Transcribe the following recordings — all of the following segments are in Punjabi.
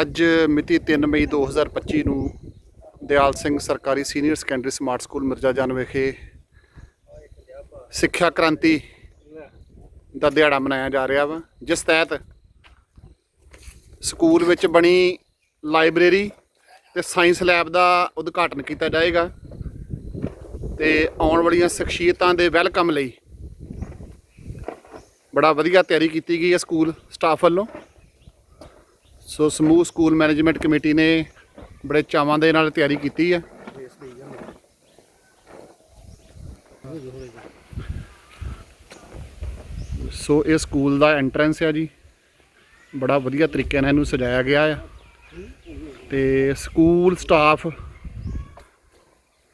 ਅੱਜ ਮਿਤੀ 3 ਮਈ 2025 ਨੂੰ ਦਿਆਲ ਸਿੰਘ ਸਰਕਾਰੀ senior secondary smart school Mirza Jan ਵਿਖੇ ਸਿੱਖਿਆ ਕ੍ਰਾਂਤੀ ਦਾ ਦਿਹਾੜਾ ਮਨਾਇਆ ਜਾ ਰਿਹਾ ਵਾ, ਜਿਸ ਤਹਿਤ ਸਕੂਲ ਵਿੱਚ ਬਣੀ ਲਾਇਬ੍ਰੇਰੀ ਤੇ ਸਾਇੰਸ ਲੈਬ ਦਾ ਉਦਘਾਟਨ ਕੀਤਾ ਜਾਏਗਾ ਤੇ ਆਉਣ ਵਾਲੀਆਂ ਸ਼ਖਸੀਅਤਾਂ ਦੇ ਵੈਲਕਮ ਲਈ ਬੜਾ ਵਧੀਆ ਤਿਆਰੀ ਕੀਤੀ ਗਈ ਹੈ ਸਕੂਲ ਸਟਾਫ ਵੱਲੋਂ। ਸੋ ਸਮੂਹ ਸਕੂਲ ਮੈਨੇਜਮੈਂਟ ਕਮੇਟੀ ਨੇ ਬੜੇ ਚਾਵਾਂ ਦੇ ਨਾਲ ਤਿਆਰੀ ਕੀਤੀ ਹੈ। ਸੋ ਇਹ ਸਕੂਲ ਦਾ ਐਂਟਰੈਂਸ ਹੈ ਜੀ। ਬੜਾ ਵਧੀਆ ਤਰੀਕੇ ਨਾਲ ਇਹਨੂੰ ਸਜਾਇਆ ਗਿਆ ਆ। ਤੇ ਸਕੂਲ ਸਟਾਫ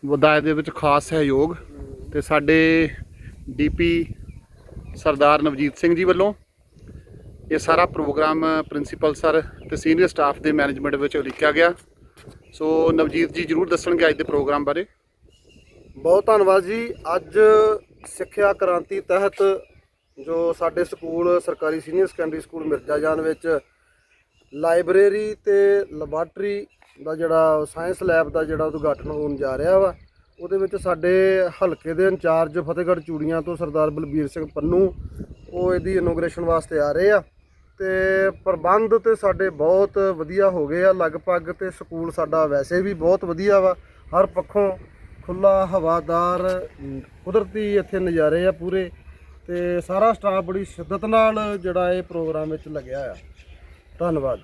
ਵਧਾਏ ਦੇ ਵਿੱਚ ਖਾਸ ਸਹਿਯੋਗ ਤੇ ਸਾਡੇ ਡੀਪੀ ਸਰਦਾਰ ਨਵਜੀਤ ਸਿੰਘ ਜੀ ਵੱਲੋਂ ਇਹ ਸਾਰਾ ਪ੍ਰੋਗਰਾਮ ਪ੍ਰਿੰਸੀਪਲ ਸਰ ਤੇ ਸੀਨੀਅਰ ਸਟਾਫ ਦੇ ਮੈਨੇਜਮੈਂਟ ਵਿੱਚ ਉਲੀਕਿਆ ਗਿਆ। ਸੋ ਨਵਜੀਤ ਜੀ ਜਰੂਰ ਦੱਸਣਗੇ ਅੱਜ ਦੇ ਪ੍ਰੋਗਰਾਮ ਬਾਰੇ। ਬਹੁਤ ਧੰਨਵਾਦ ਜੀ। ਅੱਜ ਸਿੱਖਿਆ ਕ੍ਰਾਂਤੀ ਤਹਿਤ ਜੋ ਸਾਡੇ ਸਕੂਲ, ਸਰਕਾਰੀ ਸੀਨੀਅਰ ਸੈਕੰਡਰੀ ਸਕੂਲ ਮਿਰਜ਼ਾ ਜਾਨ ਵਿੱਚ ਲਾਇਬ੍ਰੇਰੀ ਤੇ ਲੈਬਾਰਟਰੀ ਦਾ ਜਿਹੜਾ ਸਾਇੰਸ ਲੈਬ ਦਾ ਜਿਹੜਾ ਉਦਘਾਟਨ ਹੋਣ ਜਾ ਰਿਹਾ ਵਾ, ਉਹਦੇ ਵਿੱਚ ਸਾਡੇ ਹਲਕੇ ਦੇ ਇੰਚਾਰਜ ਫਤਿਹਗੜ੍ਹ ਚੂੜੀਆਂ ਤੋਂ ਸਰਦਾਰ ਬਲਬੀਰ ਸਿੰਘ ਪੰਨੂ, ਉਹ ਇਹਦੀ ਇਨੋਗ੍ਰੇਸ਼ਨ ਵਾਸਤੇ ਆ ਰਹੇ ਆ। ਤੇ ਪ੍ਰਬੰਧ ਤੇ ਸਾਡੇ ਬਹੁਤ ਵਧੀਆ ਹੋ ਗਏ ਆ। ਲਗਭਗ ਤੇ ਸਕੂਲ ਸਾਡਾ ਵੈਸੇ ਵੀ ਬਹੁਤ ਵਧੀਆ ਵਾ। ਹਰ ਪੱਖੋਂ ਖੁੱਲਾ ਹਵਾਦਾਰ, ਕੁਦਰਤੀ ਇੱਥੇ ਨਜ਼ਾਰੇ ਆ ਪੂਰੇ ਤੇ ਸਾਰਾ ਸਟਾਫ ਬੜੀ ਸ਼ਿੱਦਤ ਨਾਲ ਜਿਹੜਾ ਇਹ ਪ੍ਰੋਗਰਾਮ ਵਿੱਚ ਲੱਗਿਆ ਆ। ਧੰਨਵਾਦ।